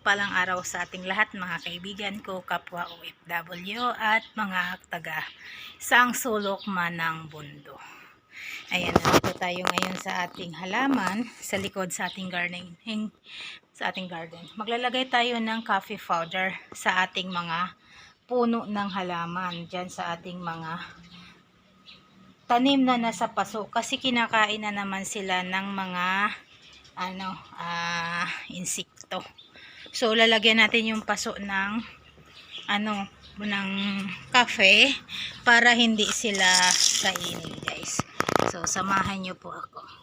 mapagpalang araw sa ating lahat mga kaibigan ko, kapwa OFW at mga taga saang sulok man ng bundo. Ayan, nandito tayo ngayon sa ating halaman, sa likod sa ating garden, sa ating garden. Maglalagay tayo ng coffee powder sa ating mga puno ng halaman, dyan sa ating mga tanim na nasa paso kasi kinakain na naman sila ng mga ano ah insekto. So lalagyan natin yung paso ng ano ng cafe para hindi sila kainin, guys. So samahan niyo po ako.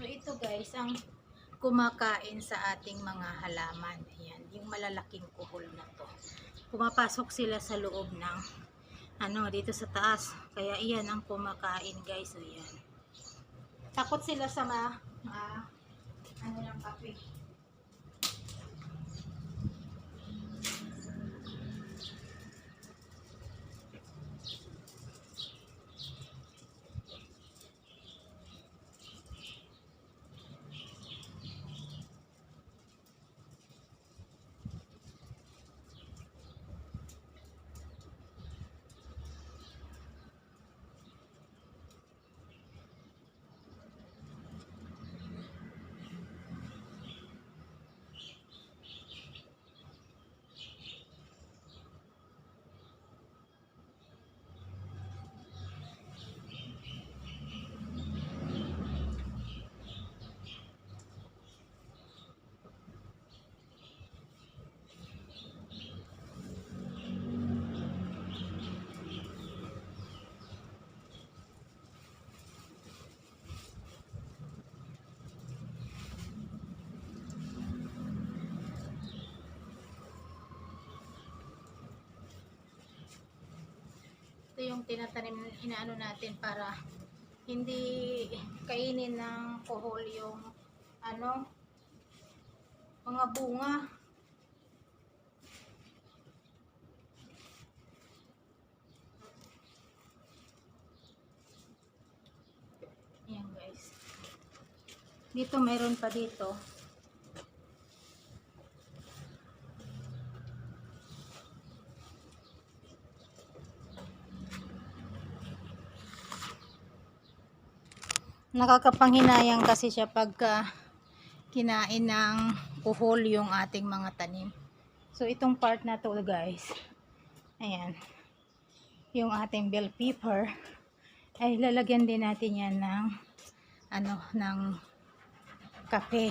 So ito guys, ang kumakain sa ating mga halaman. Ayan, yung malalaking kuhol na to. Pumapasok sila sa loob ng ano, dito sa taas. Kaya iyan ang kumakain guys. Ayan. Takot sila sa ma, ma ano ng kape. Ito yung tinatanim inaano natin para hindi kainin ng kuhol yung ano mga bunga. Ayan guys. Dito meron pa dito nakakapanghinayang kasi siya pagka kinain ng kuhol yung ating mga tanim. So itong part na to guys, ayan, yung ating bell pepper, ay lalagyan din natin yan ng ano, ng kape.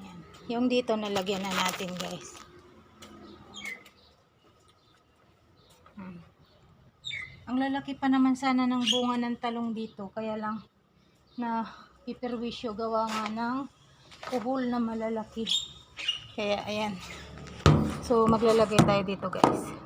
Ayan. Yung dito nalagyan na natin guys. Hmm. Ang lalaki pa naman sana ng bunga ng talong dito, kaya lang na piperwisyo gawa nga ng kuhol na malalaki. Kaya ayan. So maglalagay tayo dito guys.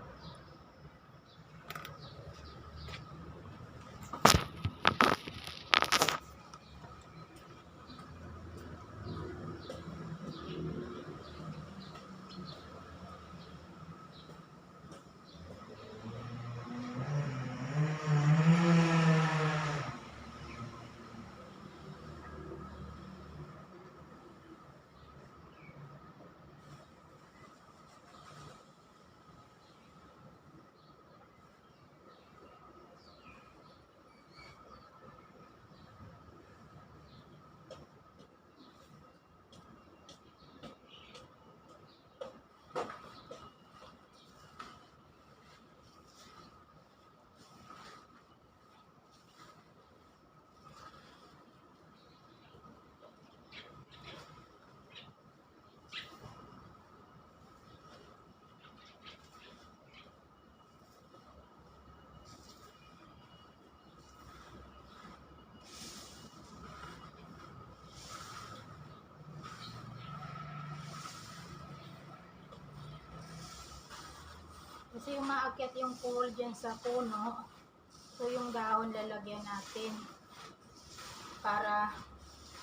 Kasi umaakyat yung pool dyan sa puno. So yung dahon lalagyan natin. Para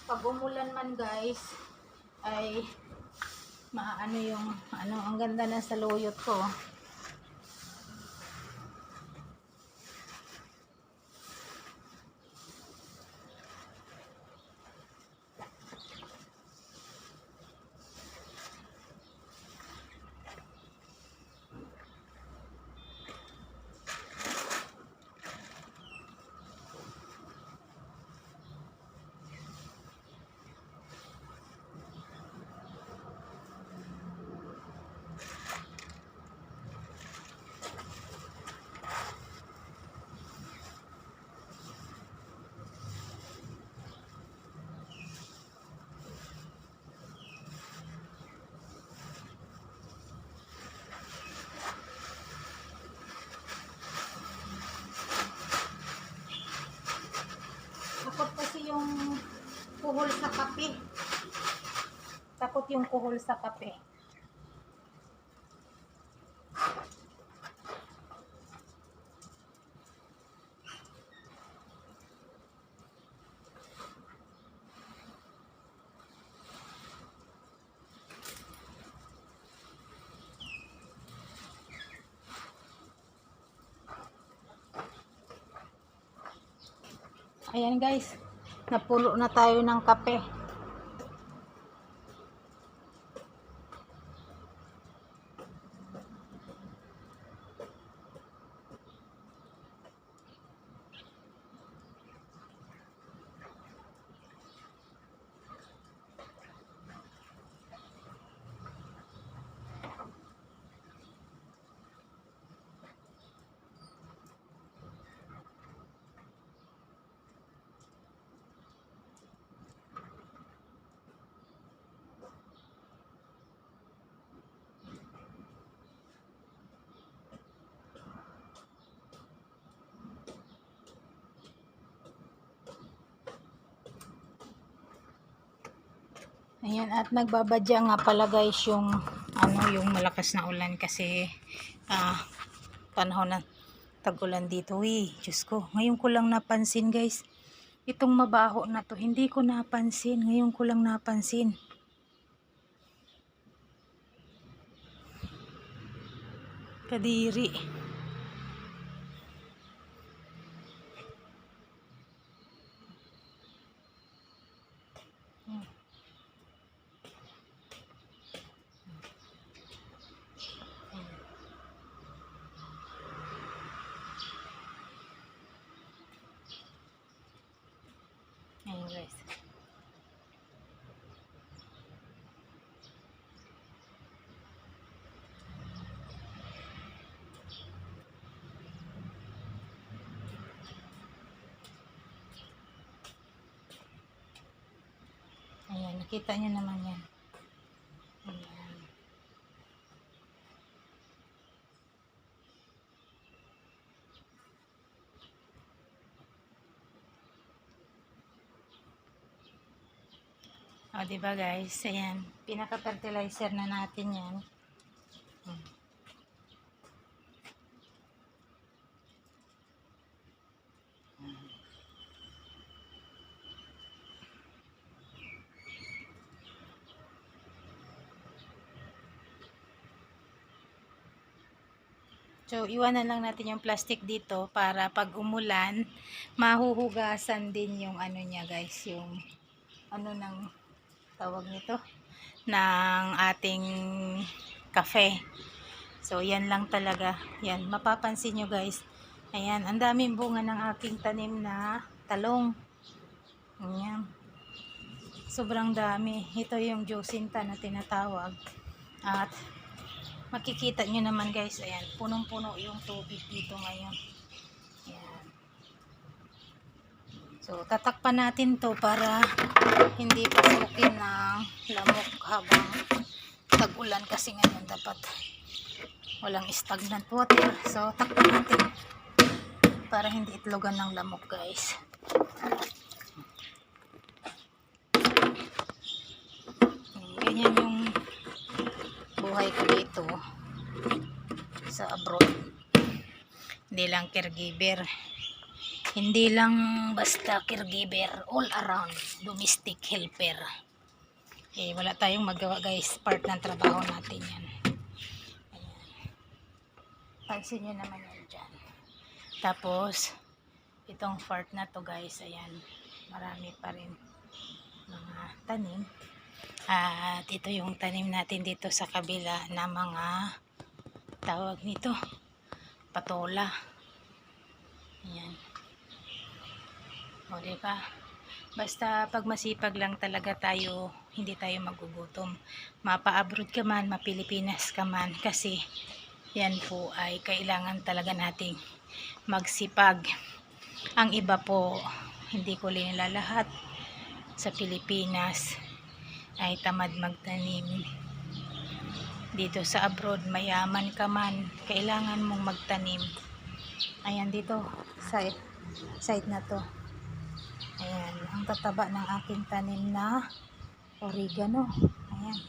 pag umulan man guys, ay maano yung ano ang ganda na saluyot ko. Takot kasi yung kuhol sa kape. Takot yung kuhol sa kape. Ayan guys, napulo na tayo ng kape. Ayan, at nagbabadya nga pala guys yung ano yung malakas na ulan kasi ah, panahon na tag-ulan dito. Uy, Diyos ko, ngayon ko lang napansin guys. Itong mabaho na to, hindi ko napansin. Ngayon ko lang napansin. Kadiri. Guys. Ayan, nakita nyo naman yan. Di ba guys? Ayan. Pinaka-fertilizer na natin yan. So, iwanan lang natin yung plastic dito para pag umulan, mahuhugasan din yung ano niya guys, yung ano ng tawag nito ng ating kafe. So, yan lang talaga. Yan, mapapansin nyo guys. Ayan, ang daming bunga ng aking tanim na talong. Ayan. Sobrang dami. Ito yung Josinta na tinatawag. At makikita nyo naman guys, ayan, punong-puno yung tubig dito ngayon. Ayan. So, tatakpan natin to para hindi pasukin ng lamok habang tag-ulan kasi ngayon dapat walang stagnant water. So, takpan natin para hindi itlogan ng lamok guys. Ganyan yung buhay ko dito sa abroad. Hindi lang caregiver. Hindi lang basta caregiver, all around, domestic helper. Eh, wala tayong magawa guys, part ng trabaho natin yan. Ayan. Pansin nyo naman yan dyan. Tapos, itong part na to guys, ayan, marami pa rin mga tanim. At ito yung tanim natin dito sa kabila na mga tawag nito, patola. Ayan. O, diba? Basta pag masipag lang talaga tayo, hindi tayo magugutom. Mapa-abroad ka man, mapilipinas ka man, kasi yan po ay kailangan talaga nating magsipag. Ang iba po, hindi ko linilalahat sa Pilipinas ay tamad magtanim. Dito sa abroad, mayaman ka man, kailangan mong magtanim. Ayan dito, side, side na to. Ayan, ang tataba ng aking tanim na oregano. Ayan.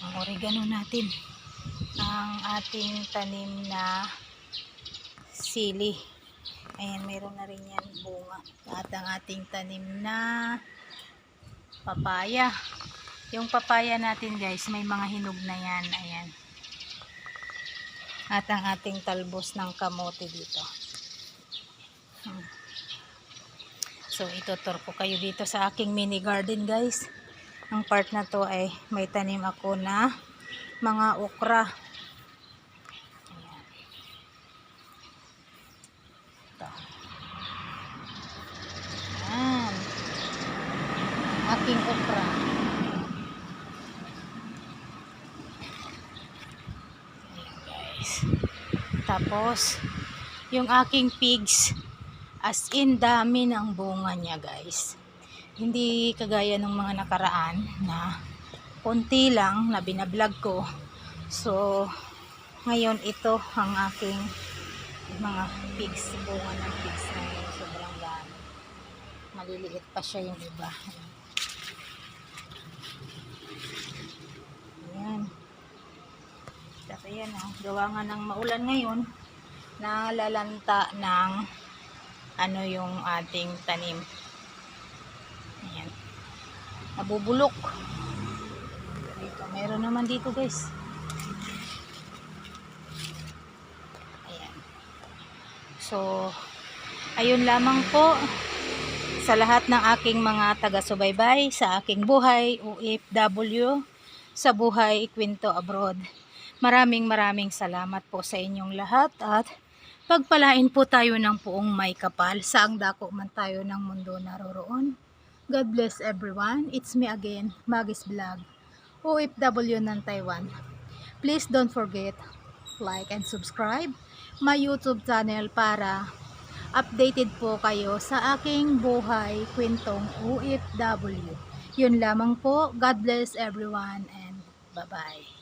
Ang oregano natin. Ang ating tanim na sili. Ayan, meron na rin yan bunga. At ang ating tanim na papaya. Yung papaya natin guys, may mga hinog na yan. Ayan. At ang ating talbos ng kamote dito. So, itutur ko kayo dito sa aking mini garden guys. Ang part na to ay may tanim ako na mga okra. Ayan. Ito. Aking okra. Ayan guys. Tapos, yung aking pigs, as in dami ng bunga niya guys. Hindi kagaya ng mga nakaraan na konti lang na binablog ko. So, ngayon ito ang aking mga pigs, bunga ng pigs na yun. sobrang dami. Maliliit pa siya yung iba. Ayan. Tapos yan, oh, gawa nga ng maulan ngayon, nalalanta ng ano yung ating tanim. Ayan. Nabubulok. Dito, meron naman dito guys. Ayan. So, ayun lamang po sa lahat ng aking mga taga-subaybay sa aking buhay OFW sa buhay Quinto Abroad. Maraming maraming salamat po sa inyong lahat at pagpalain po tayo ng puong may kapal sa ang dako man tayo ng mundo naroroon. God bless everyone. It's me again, Magis Vlog, OFW ng Taiwan. Please don't forget, like and subscribe my YouTube channel para updated po kayo sa aking buhay kwentong OFW. Yun lamang po. God bless everyone and bye-bye.